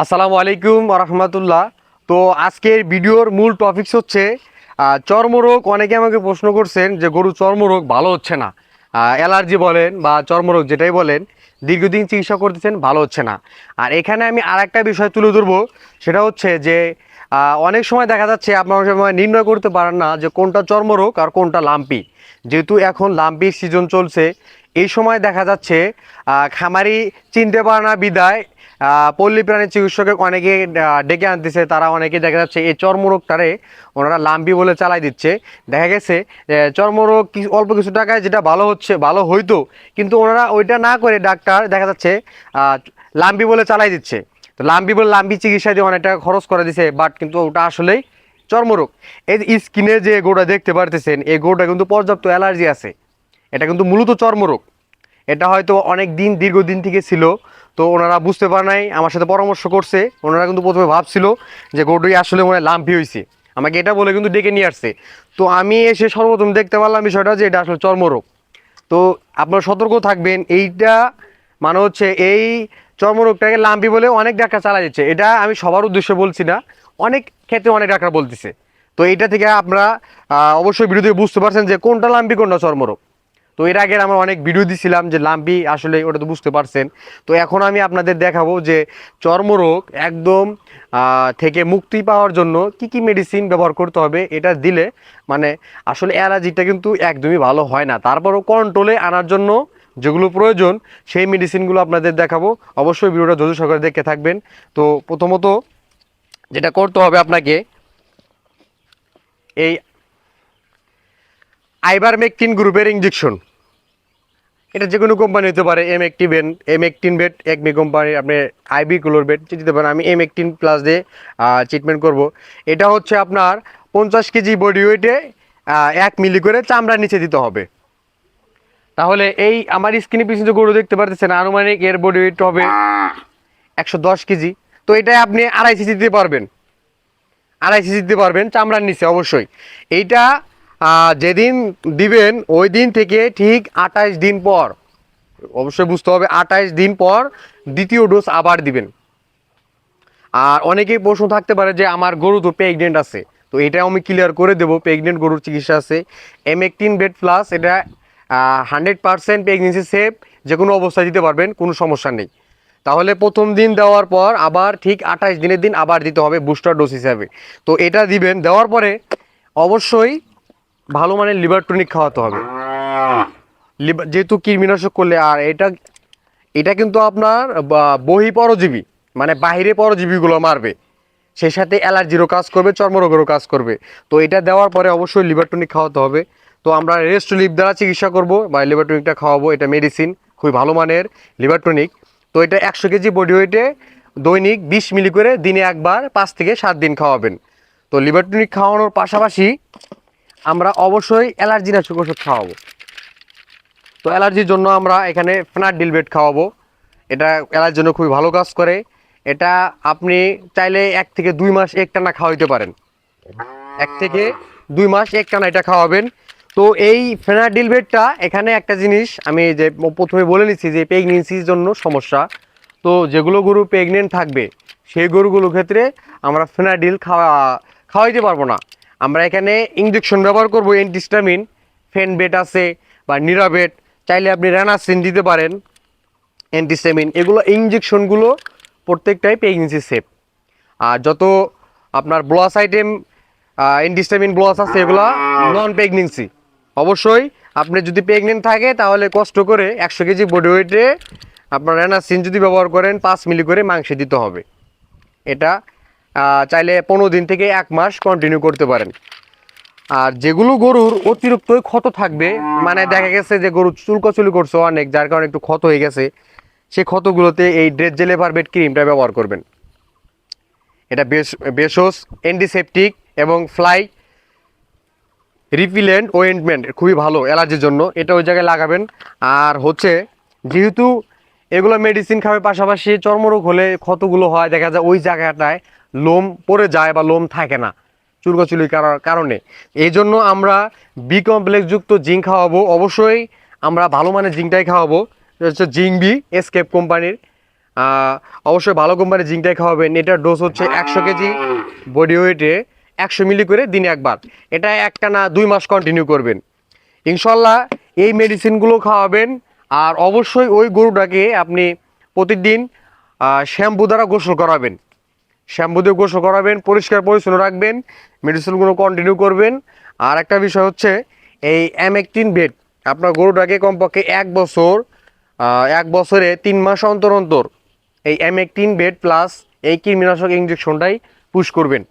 আসসালামু আলাইকুম রহমতুল্লাহ তো আজকের ভিডিওর মূল টপিকস হচ্ছে চর্মরোগ। অনেকে আমাকে প্রশ্ন করছেন যে গরু চর্মরোগ ভালো হচ্ছে না। অ্যালার্জি বলেন বা চর্মরোগ যেটাই বলেন, দীর্ঘদিন চিকিৎসা করতেছেন, ভালো হচ্ছে না। আর এখানে আমি আর একটা বিষয় তুলে ধরবো, সেটা হচ্ছে যে অনেক সময় দেখা যাচ্ছে আপনার সময় নির্ণয় করতে পারেন না যে কোনটা চর্মরোগ আর কোনটা লাম্পি। যেহেতু এখন লাম্পির সিজন চলছে, এই সময় দেখা যাচ্ছে খামারি চিনতে পারে না বিদায় পল্লী প্রাণী চিকিৎসকে অনেকে ডেকে আনতেছে। তারা অনেকে দেখা যাচ্ছে এই চর্মরোগটারে ওনারা লাম্বি বলে চালাই দিচ্ছে। দেখা গেছে চর্মরোগ অল্প কিছু টাকায় যেটা ভালো হচ্ছে, ভালো হইতো, কিন্তু ওনারা ওইটা না করে ডাক্তার দেখা যাচ্ছে লাম্বি বলে চালাই দিচ্ছে। তো লাম্পি বলে লাম্পি চিকিৎসা দিয়ে অনেক টাকা খরচ করে দিছে, বাট কিন্তু ওটা আসলেই চর্মরোগ। এই স্কিনে যে গোটা দেখতে পারতেছেন, এই গোটা কিন্তু পর্যাপ্ত অ্যালার্জি আছে। এটা কিন্তু মূলত চর্মরোগ। এটা হয়তো অনেক দিন, দীর্ঘদিন থেকে ছিল তো ওনারা বুঝতে পারে নাই, আমার সাথে পরামর্শ করছে। ওনারা কিন্তু প্রথমে ভাবছিল যে গরুটি আসলে মনে হয় লাম্পি হয়েছে আমাকে এটা বলে কিন্তু ডেকে নিয়ে আসছে। তো আমি এসে সর্বপ্রথম দেখতে পারলাম বিষয়টা যে এটা আসলে চর্মরোগ। তো আপনারা সতর্ক থাকবেন, এইটা মানে হচ্ছে এই চর্মরোগটাকে লাম্পি বলে অনেক ডাক্তার চালা দিচ্ছে। এটা আমি সবার উদ্দেশ্যে বলছি না, অনেক ক্ষেত্রে অনেক ডাক্তার বলতেছে। তো এইটা থেকে আপনারা অবশ্যই থেকে বুঝতে পারছেন যে কোনটা লাম্পি, কোনটা চর্মরোগ। তো এর আগে আমরা অনেক ভিডিও দিছিলাম যে লাম্বি আসলে ওটা তো বুঝতে পারছেন। তো এখন আমি আপনাদের দেখাবো যে চর্মরোগ একদম থেকে মুক্তি পাওয়ার জন্য কি কি মেডিসিন ব্যবহার করতে হবে এটা দিলে মানে আসলে অ্যালার্জিটা কিন্তু একদমই ভালো হয় না। তারপরও কন্ট্রোলে আনার জন্য যেগুলো প্রয়োজন সেই মেডিসিনগুলো আপনাদের দেখাবো। অবশ্যই ভিডিওটা ধৈর্য সহকারে দেখে থাকবেন। তো প্রথমত যেটা করতে হবে আপনাকে, এই আইবারমেকটিন গ্রুপের ইঞ্জেকশন এটা যে কোনো কোম্পানি হতে পারে এম একটিভেন এম একটিন বেড একমি কোম্পানি আপনি আইবি কুলোর বেড দিতে পারেন। আমি এম একটিন প্লাস দিয়ে ট্রিটমেন্ট করব। এটা হচ্ছে আপনার পঞ্চাশ কেজি বডি ওয়েটে এক মিলি করে চামড়ার নিচে দিতে হবে। তাহলে এই আমার স্কিনে পিছনে গরু দেখতে পারতেছেন, আনুমানিক এর বডি ওয়েট হবে একশো দশ কেজি। তো এটা আপনি আড়াই কেজি দিতে পারবেন। আড়াই কেজি দিতে পারবেন চামড়ার নিচে, অবশ্যই। এইটা যেদিন দিবেন, ওই দিন থেকে ঠিক আঠাশ দিন পর, অবশ্যই বুঝতে হবে আঠাশ দিন পর দ্বিতীয় ডোজ আবার দিবেন। আর অনেকেই প্রশ্ন থাকতে পারে যে, আমার গরু তো প্রেগনেন্ট আছে। তো এটা আমি ক্লিয়ার করে দেবো প্রেগনেন্ট গরুর চিকিৎসা আছে। এমেকটিন বেড প্লাস এটা হান্ড্রেড পার্সেন্ট প্রেগনেন্সি সেফ যে কোনো অবস্থায় দিতে পারবেন, কোনো সমস্যা নেই। তাহলে প্রথম দিন দেওয়ার পর আবার ঠিক আঠাশ দিনের দিন আবার দিতে হবে বুস্টার ডোজ হিসাবে। তো এটা দিবেন, দেওয়ার পরে অবশ্যই ভালো মানের লিভার টনিক খাওয়াতে হবে। লিভার যেহেতু কৃমিনাশক করলে, আর এটা এটা কিন্তু আপনার বহি পরজীবী মানে বাহিরে পরজীবীগুলো মারবে। সেই সাথে অ্যালার্জিরও কাজ করবে, চর্মরোগেরও কাজ করবে। তো এটা দেওয়ার পরে অবশ্যই লিভার টনিক খাওয়াতে হবে। তো আমরা রেস্ট লিভ দ্বারা চিকিৎসা করব, বা লিভার টনিকটা খাওয়াবো, এটা মেডিসিন, খুবই ভালো মানের লিভার টনিক তো এটা একশো কেজি বডি ওয়েটে দৈনিক বিশ মিলি করে দিনে একবার, পাঁচ থেকে সাত দিন খাওয়াবেন। তো লিভার টনিক খাওয়ানোর পাশাপাশি আমরা অবশ্যই অ্যালার্জি নাশক ওষুধ খাওয়াবো। তো অ্যালার্জির জন্য আমরা এখানে ফেনার ডিলবেট খাওয়াবো। এটা অ্যালার্জির জন্য খুবই ভালো কাজ করে। এটা আপনি চাইলে এক থেকে দুই মাস একটানা খাওয়াইতে পারেন। এক থেকে দুই মাস একটানা এটা খাওয়াবেন। তো এই ফেনার ডিলবেটটা এখানে একটা জিনিস আমি যে প্রথমে বলে নিচ্ছি যে প্রেগনেন্সির জন্য সমস্যা। তো যেগুলো গরু প্রেগনেন্ট থাকবে, সেই গরুগুলোর ক্ষেত্রে আমরা ফেনাডিল খাওয়া খাওয়াইতে পারব না। আমরা এখানে ইঞ্জেকশন ব্যবহার করব এন্টিস্টামিন ফেনবেট আছে বা নিরাবেট, চাইলে আপনি র্যানাসিন দিতে পারেন অ্যান্টিসেমিন এগুলো ইঞ্জেকশনগুলো প্রত্যেকটাই প্রেগনেন্সি সেফ আর যত আপনার ব্লস আইটেম অ্যান্টিস্টামিন ব্লস আছে, এগুলো নন প্রেগনেন্সি অবশ্যই আপনি যদি প্রেগনেন্ট থাকে, তাহলে কষ্ট করে একশো কেজি বডি ওয়েটে আপনার র্যানাসিন যদি ব্যবহার করেন, পাঁচ মিলি করে মাংসে দিতে হবে। এটা চাইলে পনেরো দিন থেকে এক মাস কন্টিনিউ করতে পারেন। আর যেগুলো গরুর অতিরিক্ত ক্ষত থাকবে মানে দেখা গেছে যে গরু চুলকচুলি করছে অনেক, যার কারণে একটু ক্ষত হয়ে গেছে সেই ক্ষতগুলোতে এই ড্রেস জেলে ভার্বেট ক্রিমটা ব্যবহার করবেন। এটা বেশ বেশোস অ্যান্টিসেপটিক এবং ফ্লাই রিপিলেন্ট ওয়েন্টমেন্ট খুবই ভালো, অ্যালার্জির জন্য। এটা ওই জায়গায় লাগাবেন। আর হচ্ছে, যেহেতু এগুলো মেডিসিন খাবে পাশাপাশি চর্মরোগ হলে ক্ষতগুলো হয়, দেখা যায় ওই জায়গাটায় লোম পড়ে যায় বা লোম থাকে না, চুলকাচুলির কার- কারণে। এই জন্য আমরা বি কমপ্লেক্স যুক্ত জিঙ্ক খাওয়াবো। অবশ্যই আমরা ভালো মানের জিঙ্কটাই খাওয়াবো। হচ্ছে জিঙ্ক বি এসকেপ কোম্পানির অবশ্যই ভালো কোম্পানির জিঙ্কটাই খাওয়াবেন এটার ডোজ হচ্ছে একশো কেজি। বডি ওয়েটে একশো মিলি করে দিনে একবার। এটা একটা না দুই মাস কন্টিনিউ করবেন। ইনশাল্লাহ এই মেডিসিনগুলো খাওয়াবেন। আর অবশ্যই ওই গরুটাকে আপনি প্রতিদিন শ্যাম্পু দ্বারা গোসল করাবেন। শ্যাম্পু দিয়ে গোসল করাবেন, পরিষ্কার পরিচ্ছন্ন রাখবেন, মেডিসিনগুলো কন্টিনিউ করবেন। আর একটা বিষয় হচ্ছে, এই অ্যামেকটিন বেড, আপনার গরুটাকে কমপক্ষে এক বছর এক বছরে তিন মাস অন্তর অন্তর এই অ্যামেকটিন বেড প্লাস এই কৃমিনাশক ইঞ্জেকশনটাই পুশ করবেন।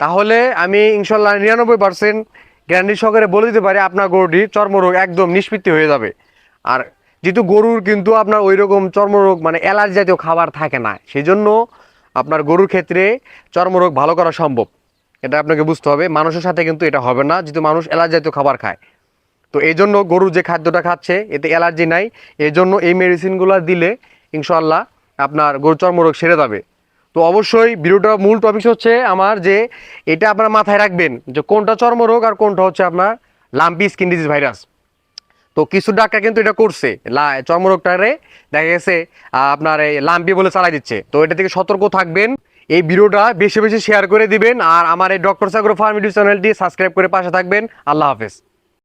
তাহলে আমি ইনশাল্লাহ নিরানব্বই পার্সেন্ট গ্যারান্টি সহকারে বলে দিতে পারি, আপনার গরুটির চর্মরোগ একদম নিষ্পত্তি হয়ে যাবে। আর যেহেতু গরুর কিন্তু আপনার ওই রকম চর্মরোগ মানে অ্যালার্জি জাতীয় খাবার থাকে না সেই জন্য আপনার গরুর ক্ষেত্রে চর্মরোগ ভালো করা সম্ভব। এটা আপনাকে বুঝতে হবে, মানুষের সাথে কিন্তু এটা হবে না, যেহেতু মানুষ অ্যালার্জি জাতীয় খাবার খায়। তো এই জন্য গরু যে খাদ্যটা খাচ্ছে, এতে অ্যালার্জি নাই এই জন্য এই মেডিসিনগুলো দিলে ইনশাল্লাহ আপনার গরু চর্মরোগ সেরে যাবে। তো অবশ্যই ভিডিওটার মূল টপিক হচ্ছে আমার যে এটা আপনার মাথায় রাখবেন, যে কোনটা চর্মরোগ আর কোনটা হচ্ছে আপনার লাম্পি স্কিন ডিজিজ ভাইরাস তো কিছু ডাক্তার কিন্তু এটা করছে। চর্মরোগটারে দেখা গেছে আপনার এই লাম্পি বলে চালাই দিচ্ছে। তো এটা থেকে সতর্ক থাকবেন, এই ভিডিওটা বেশি বেশি শেয়ার করে দিবেন, আর আমার এই ডক্টর সাগর ফার্মিডিউ চ্যানেলটি সাবস্ক্রাইব করে পাশে থাকবেন। আল্লাহ হাফেজ।